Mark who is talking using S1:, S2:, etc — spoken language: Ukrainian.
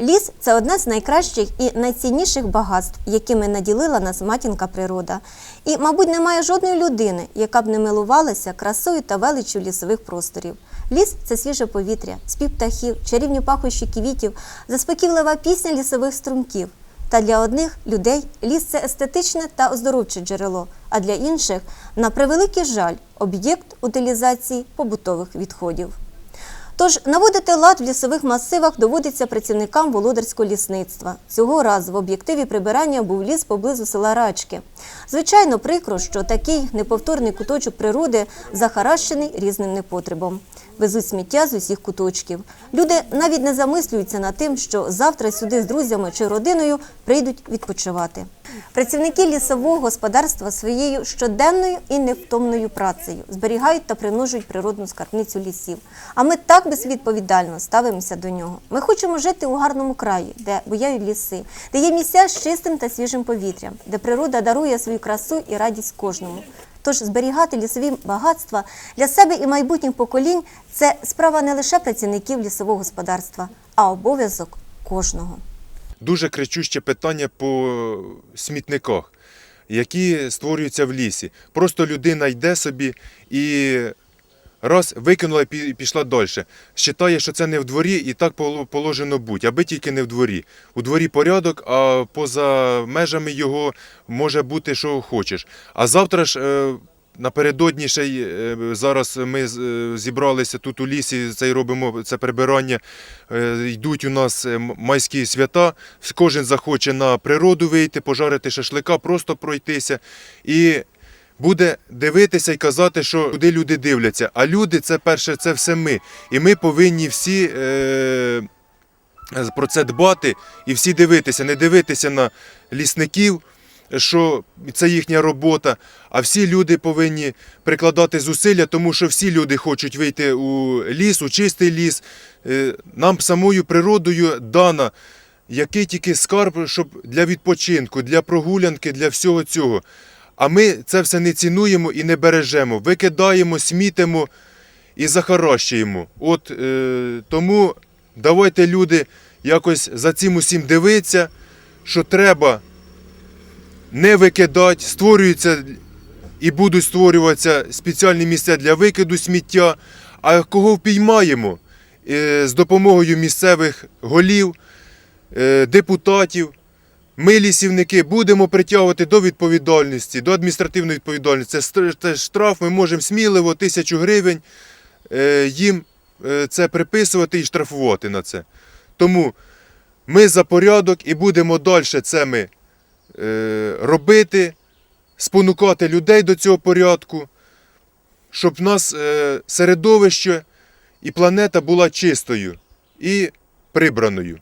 S1: Ліс це одне з найкращих і найцінніших багатств, якими наділила нас матінка природа. І, мабуть, немає жодної людини, яка б не милувалася красою та величчю лісових просторів. Ліс це свіже повітря, спів птахів, чарівні пахощі квітів, заспокійлива пісня лісових струмків. Та для одних людей ліс це естетичне та оздоровче джерело, а для інших, на превеликий жаль, об'єкт утилізації побутових відходів. Тож наводити лад в лісових масивах доводиться працівникам володарського лісництва. Цього разу в об'єктиві прибирання був ліс поблизу села Рачки. Звичайно, прикро, що такий неповторний куточок природи захаращений різним непотребом. Везуть сміття з усіх куточків. Люди навіть не замислюються над тим, що завтра сюди з друзями чи родиною прийдуть відпочивати. Працівники лісового господарства своєю щоденною і невтомною працею зберігають та примножують природну скарбницю лісів. А ми так безвідповідально ставимося до нього. Ми хочемо жити у гарному краї, де буяють ліси, де є місця з чистим та свіжим повітрям, де природа дарує свою красу і радість кожному. Тож зберігати лісові багатства для себе і майбутніх поколінь це справа не лише працівників лісового господарства, а обов'язок кожного.
S2: Дуже кричуще питання по смітниках, які створюються в лісі. Просто людина йде собі і раз викинула і пішла далі. Считає, що це не в дворі і так положено бути, аби тільки не в дворі. У дворі порядок, а поза межами його може бути, що хочеш. А завтра ж. е, Напередодні ще й, е, зараз ми зібралися тут у лісі, це й робимо це прибирання. Е, Йдуть у нас майські свята. Кожен захоче на природу вийти, пожарити шашлика, просто пройтися. І буде дивитися і казати, що куди люди дивляться. А люди це перше, це все ми. І ми повинні всі. Е- про це дбати і всі дивитися, не дивитися на лісників, що це їхня робота, а всі люди повинні прикладати зусилля, тому що всі люди хочуть вийти у ліс, у чистий ліс. Е, Нам самою природою дана який тільки скарб, щоб для відпочинку, для прогулянки, для всього цього. А ми це все не цінуємо і не бережемо, викидаємо, смітимо і захаращуємо. От е, тому давайте люди якось за цим усім дивитися, що треба не викидати, створюються і будуть створюватися спеціальні місця для викиду сміття. А кого впіймаємо е, з допомогою місцевих голів, е, депутатів. Ми, лісівники, будемо притягувати до відповідальності, до адміністративної відповідальності. Це штраф, ми можемо сміливо тисячу гривень е, їм е, це приписувати і штрафувати на це. Тому ми за порядок і будемо далі це ми е, робити, спонукати людей до цього порядку, щоб в нас середовище і планета була чистою і прибраною.